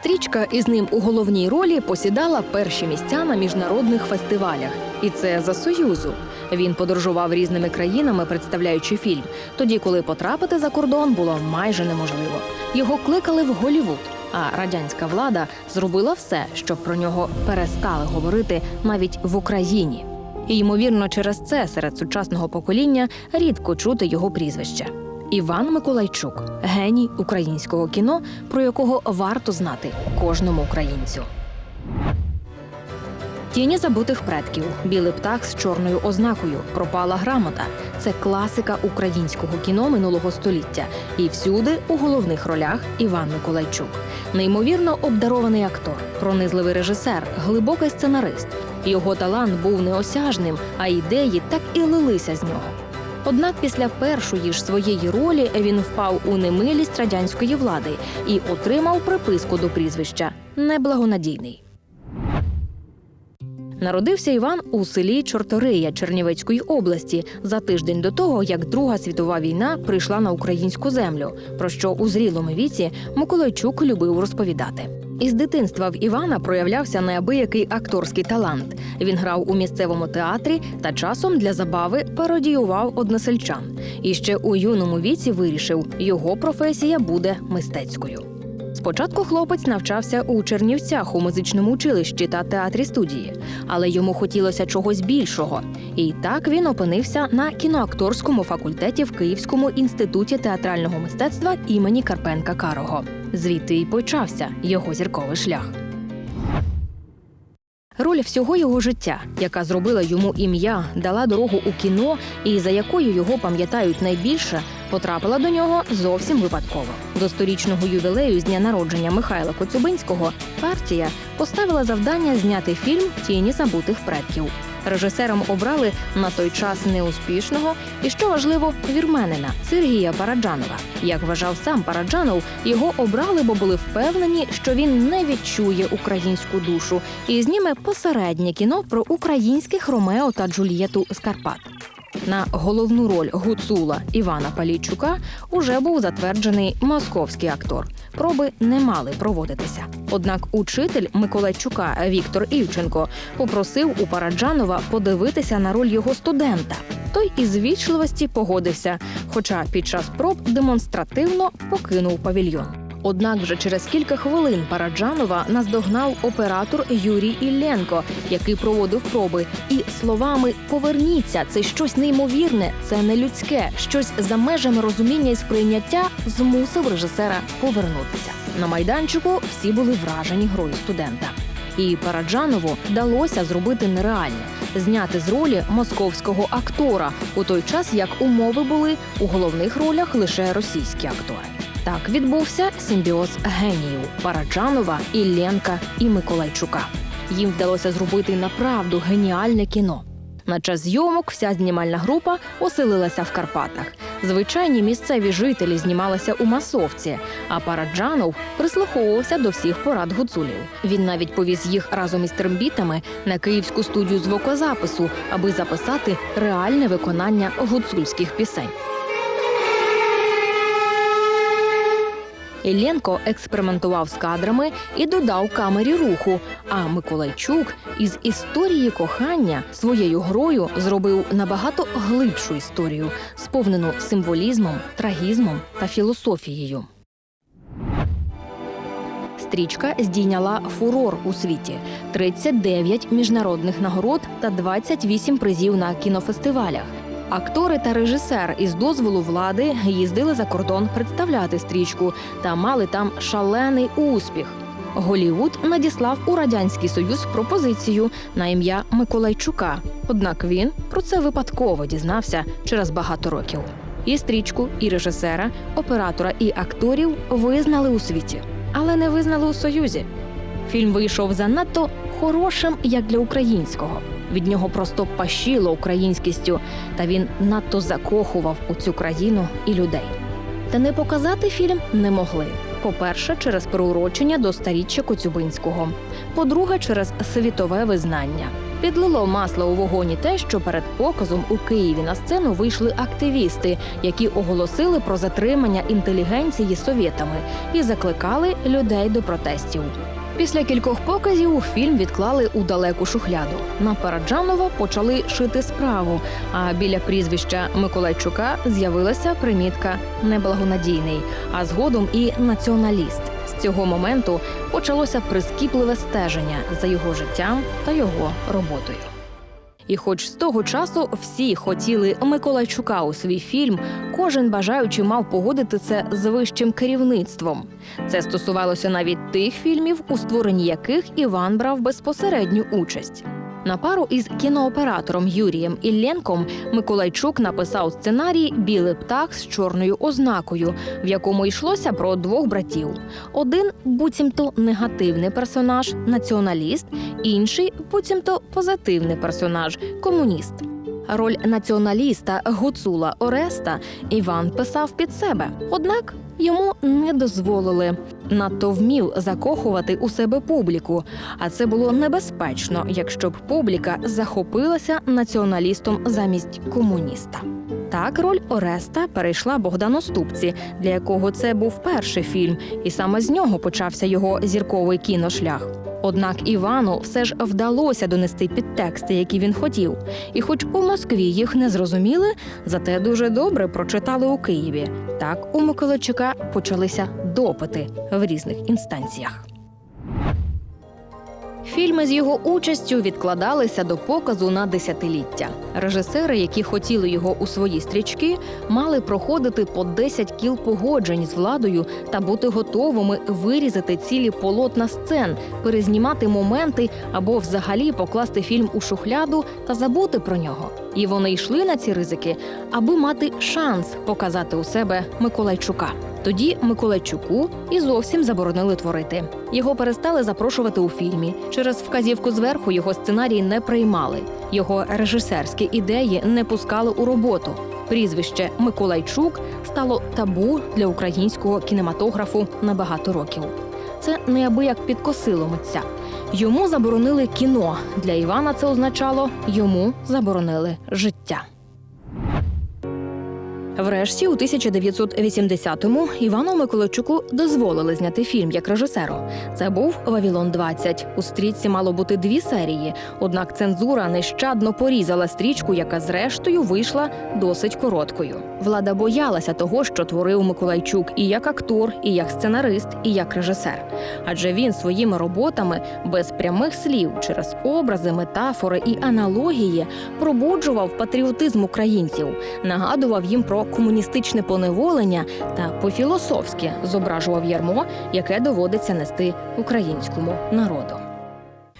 Стрічка із ним у головній ролі посідала перші місця на міжнародних фестивалях, і це за союзу. Він подорожував різними країнами, представляючи фільм, тоді, коли потрапити за кордон було майже неможливо. Його кликали в Голівуд. А радянська влада зробила все, щоб про нього перестали говорити навіть в Україні. І ймовірно, через це серед сучасного покоління рідко чути його прізвище. Іван Миколайчук, геній українського кіно, про якого варто знати кожному українцю. Тіні забутих предків, білий птах з чорною ознакою, пропала грамота. Це класика українського кіно минулого століття. І всюди у головних ролях Іван Миколайчук. Неймовірно обдарований актор, пронизливий режисер, глибокий сценарист. Його талант був неосяжним, а ідеї так і лилися з нього. Однак після першої ж своєї ролі він впав у немилість радянської влади і отримав приписку до прізвища неблагонадійний. Народився Іван у селі Чортория Чернівецької області за тиждень до того, як Друга світова війна прийшла на українську землю, про що у зрілому віці Миколайчук любив розповідати. Із дитинства в Івана проявлявся неабиякий акторський талант. Він грав у місцевому театрі та часом для забави пародіював односельчан. І ще у юному віці вирішив, його професія буде мистецькою. Спочатку хлопець навчався у Чернівцях у музичному училищі та театрі студії, але йому хотілося чогось більшого. І так він опинився на кіноакторському факультеті в Київському інституті театрального мистецтва імені Карпенка Карого. Звідти й почався його зірковий шлях. Роль всього його життя, яка зробила йому ім'я, дала дорогу у кіно і за якою його пам'ятають найбільше, потрапила до нього зовсім випадково. До сторічного ювілею з дня народження Михайла Коцюбинського партія поставила завдання зняти фільм Тіні забутих предків. Режисером обрали на той час неуспішного і, що важливо, вірменина Сергія Параджанова. Як вважав сам Параджанов, його обрали, бо були впевнені, що він не відчує українську душу і зніме посереднє кіно про українських Ромео та Джульєту з Карпат. На головну роль гуцула Івана Палійчука уже був затверджений московський актор. Проби не мали проводитися. Однак учитель Миколайчука Віктор Івченко попросив у Параджанова подивитися на роль його студента. Той із вічливості погодився, хоча під час проб демонстративно покинув павільйон. Однак вже через кілька хвилин Параджанова наздогнав оператор Юрій Ілленко, який проводив проби, і словами Поверніться, це щось неймовірне, це не людське, щось за межами розуміння і сприйняття змусив режисера повернутися. На майданчику всі були вражені грою студента. І Параджанову вдалося зробити нереальне зняти з ролі московського актора у той час, як умови були у головних ролях лише російські актори. Так відбувся симбіоз геніїв Параджанова, Ілленка і Миколайчука. Їм вдалося зробити направду геніальне кіно. На час зйомок вся знімальна група оселилася в Карпатах. Звичайні місцеві жителі знімалися у масовці, а Параджанов прислуховувався до всіх порад гуцулів. Він навіть повіз їх разом із трембітами на київську студію звукозапису, аби записати реальне виконання гуцульських пісень. Ілленко експериментував з кадрами і додав камері руху. А Миколайчук із історії кохання своєю грою зробив набагато глибшу історію, сповнену символізмом, трагізмом та філософією. Стрічка здійняла фурор у світі: 39 міжнародних нагород та 28 призів на кінофестивалях. Актори та режисер із дозволу влади їздили за кордон представляти стрічку та мали там шалений успіх. Голівуд надіслав у радянський союз пропозицію на ім'я Миколайчука. Однак він про це випадково дізнався через багато років. І стрічку, і режисера, оператора і акторів визнали у світі, але не визнали у союзі. Фільм вийшов занадто хорошим як для українського. Від нього просто пащило українськістю, та він надто закохував у цю країну і людей. Та не показати фільм не могли. По-перше, через приурочення до старіччя Коцюбинського. По-друге, через світове визнання. Підлило масло у вогонь і те, що перед показом у Києві на сцену вийшли активісти, які оголосили про затримання інтелігенції совєтами і закликали людей до протестів. Після кількох показів фільм відклали у далеку шухляду. На Параджанова почали шити справу. А біля прізвища Миколайчука з'явилася примітка неблагонадійний, а згодом і націоналіст. З цього моменту почалося прискіпливе стеження за його життям та його роботою. І хоч з того часу всі хотіли Миколайчука у свій фільм, кожен бажаючи мав погодити це з вищим керівництвом. Це стосувалося навіть тих фільмів, у створенні яких Іван брав безпосередню участь. На пару із кінооператором Юрієм Ілленком Миколайчук написав сценарій Білий птах з чорною ознакою, в якому йшлося про двох братів. Один буцімто негативний персонаж, націоналіст, інший буцімто позитивний персонаж, комуніст. Роль націоналіста Гуцула Ореста Іван писав під себе, однак йому не дозволили. Надто вмів закохувати у себе публіку, а це було небезпечно, якщо б публіка захопилася націоналістом замість комуніста. Так, роль Ореста перейшла Богдану Ступці, для якого це був перший фільм, і саме з нього почався його зірковий кіношлях. Однак Івану все ж вдалося донести підтексти, які він хотів. І хоч у Москві їх не зрозуміли, зате дуже добре прочитали у Києві. Так у Миколайчука почалися допити в різних інстанціях. Фільми з його участю відкладалися до показу на десятиліття. Режисери, які хотіли його у свої стрічки, мали проходити по 10 кіл погоджень з владою та бути готовими вирізати цілі полотна сцен, перезнімати моменти або взагалі покласти фільм у шухляду та забути про нього. І вони йшли на ці ризики, аби мати шанс показати у себе Миколайчука. Тоді Миколайчуку і зовсім заборонили творити. Його перестали запрошувати у фільмі. Через вказівку зверху його сценарій не приймали. Його режисерські ідеї не пускали у роботу. Прізвище Миколайчук стало табу для українського кінематографу на багато років. Це неабияк підкосило митця. Йому заборонили кіно. Для Івана це означало йому заборонили життя. Врешті, у 1980-му Івану Миколайчуку дозволили зняти фільм як режисеру. Це був Вавілон 20 У стрічці мало бути дві серії. Однак цензура нещадно порізала стрічку, яка зрештою вийшла досить короткою. Влада боялася того, що творив Миколайчук і як актор, і як сценарист, і як режисер. Адже він своїми роботами без прямих слів через образи, метафори і аналогії пробуджував патріотизм українців, нагадував їм про комуністичне поневолення та по-філософськи зображував ярмо, яке доводиться нести українському народу.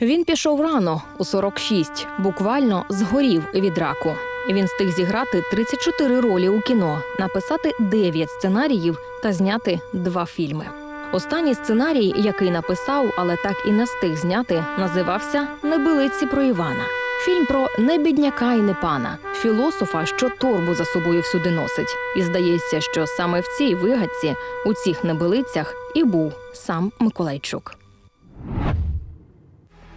Він пішов рано у 46, буквально згорів від раку. Він встиг зіграти 34 ролі у кіно, написати 9 сценаріїв та зняти два фільми. Останній сценарій, який написав, але так і не встиг зняти, називався Небилиці про Івана. Фільм про не бідняка і не пана, філософа, що торбу за собою всюди носить. І здається, що саме в цій вигадці, у цих небилицях, і був сам Миколайчук.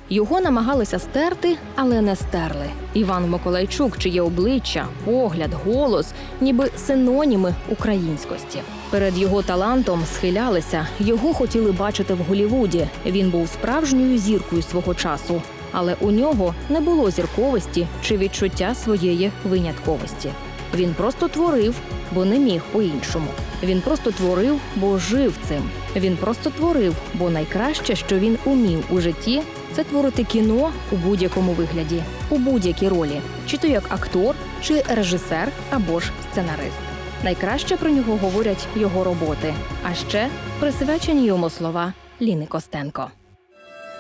Його намагалися стерти, але не стерли. Іван Миколайчук, чиє обличчя, погляд, голос, ніби синоніми українськості. Перед його талантом схилялися, його хотіли бачити в Голівуді. Він був справжньою зіркою свого часу, але у нього не було зірковості чи відчуття своєї винятковості. Він просто творив, бо не міг по-іншому. Він просто творив, бо жив цим. Він просто творив, бо найкраще, що він умів у житті, це творити кіно у будь-якому вигляді, у будь-якій ролі, чи то як актор, чи режисер або ж сценарист. Найкраще про нього говорять його роботи, а ще присвячені йому слова Ліни Костенко.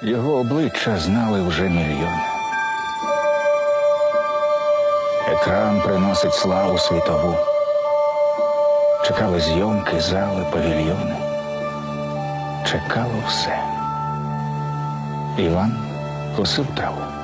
Його обличчя знали вже мільйони. Екран приносить славу світову. Чекали зйомки, зали, павільйони. Чекало все. Іван косив траву.